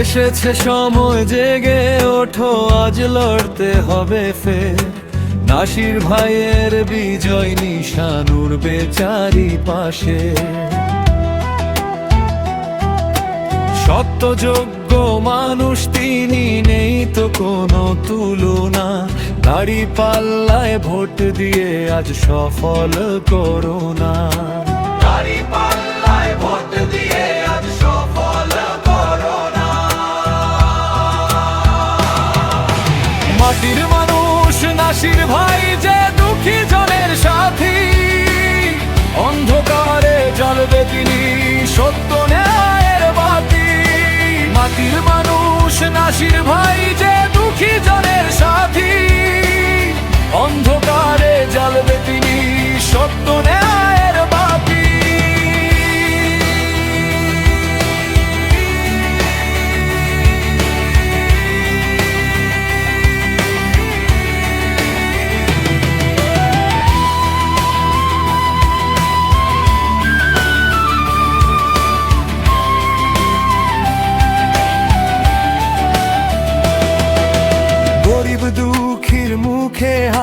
এসেছে সময় জেগে ওঠো, আজ লড়তে হবে ফের। নাসির ভাইয়ের বিজয় নিশান উড়বে চারিপাশে সত্যযোগ্য মানুষ তিনি নেই তো কোনো তুলনা। দাড়ি পাল্লায় ভোট দিয়ে আজ সফল করোনা। দাড়ি পাল্লায় নাসির ভাই যে দুঃখী জনের সাথী, অন্ধকারে জ্বলবে তিনি সত্য ন্যায়ের বাতি। মাটির মানুষ নাসির ভাই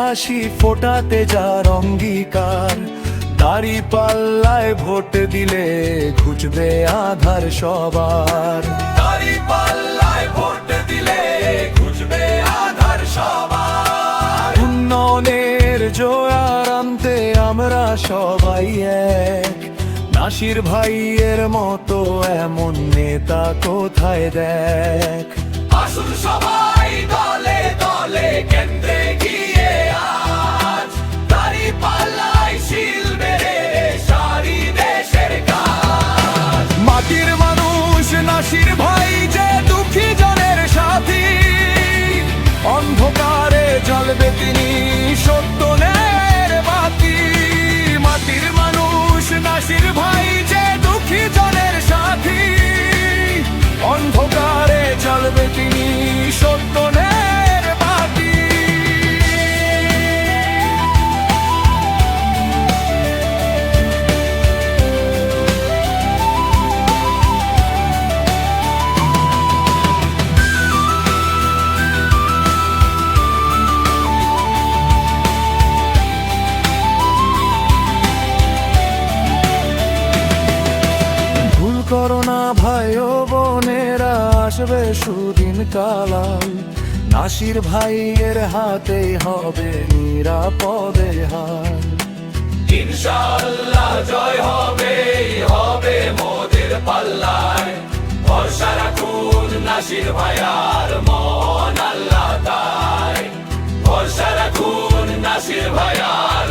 হাসি ফোটাতে যার অঙ্গীকার দাড়ি পাল্লায় ভোট দিলে ঘুচবে আধার সবার। দাড়ি পাল্লায় ভোট দিলে ঘুচবে আধার সবার। উন্নয়নের জোয়ার আনতে আমরা সবাই এক। নাসির ভাইয়ের মতো এমন নেতা কোথায় দেখ? আসুন সবাই। অন্ধকারে আসবে সুদিন কালাম নাসির ভাইয়ের হাতে হবে নিরাপদে হার ইনশাআল্লাহ জয় হবে হবে মোদের পাল্লায়। ভরসা রাখুন নাসির ভাইয়ার মন আল্লাহ তাই। ভরসা রাখুন নাসির ভাইয়ার